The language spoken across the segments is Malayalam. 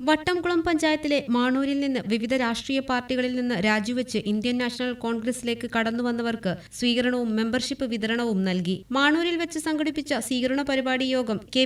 Vattamkulam പഞ്ചായത്തിലെ മാണൂരിൽ നിന്ന് വിവിധ രാഷ്ട്രീയ പാർട്ടികളിൽ നിന്ന് രാജിവെച്ച് ഇന്ത്യൻ നാഷണൽ കോൺഗ്രസിലേക്ക് കടന്നുവന്നവർക്ക് സ്വീകരണവും മെമ്പർഷിപ്പ് വിതരണവും നൽകി. മാണൂരിൽ വെച്ച് സംഘടിപ്പിച്ച സ്വീകരണ പരിപാടി യോഗം കെ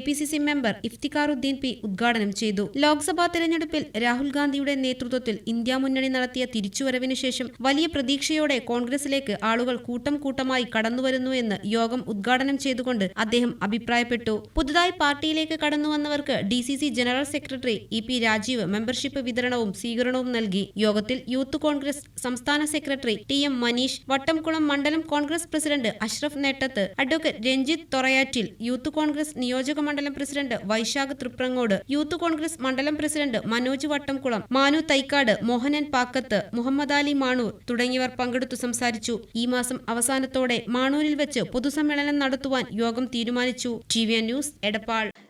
മെമ്പർ ഇഫ്തിഖാറുദ്ദീൻ പി ഉദ്ഘാടനം ചെയ്തു. ലോക്സഭാ തെരഞ്ഞെടുപ്പിൽ രാഹുൽ ഗാന്ധിയുടെ നേതൃത്വത്തിൽ ഇന്ത്യ മുന്നണി നടത്തിയ തിരിച്ചുവരവിന് ശേഷം വലിയ പ്രതീക്ഷയോടെ കോൺഗ്രസിലേക്ക് ആളുകൾ കൂട്ടം കൂട്ടമായി കടന്നുവരുന്നു എന്ന് യോഗം ഉദ്ഘാടനം ചെയ്തുകൊണ്ട് അദ്ദേഹം അഭിപ്രായപ്പെട്ടു. പുതുതായി പാർട്ടിയിലേക്ക് കടന്നുവന്നവർക്ക് D general secretary E P Rajeev membership വിതരണവും സ്വീകരണവും നൽകി. യോഗത്തിൽ യൂത്ത് കോൺഗ്രസ് സംസ്ഥാന secretary T M Maneesh Vattamkulam മണ്ഡലം Congress president Ashraf Nettath advocate Ranjith Thorayattil Youth Congress നിയോജക മണ്ഡലം പ്രസിഡന്റ് വൈശാഖ് തൃപ്രങ്ങോട് യൂത്ത് കോൺഗ്രസ് മണ്ഡലം പ്രസിഡന്റ് മനോജ് വട്ടംകുളം മാനു തൈക്കാട് മോഹനൻ പാക്കത്ത് മുഹമ്മദ് അലി മാണൂർ തുടങ്ങിയവർ പങ്കെടുത്തു സംസാരിച്ചു. ഈ മാസം അവസാനത്തോടെ മാണൂരിൽ വെച്ച് പൊതുസമ്മേളനം നടത്തുവാൻ യോഗം തീരുമാനിച്ചു. T V news Edappal.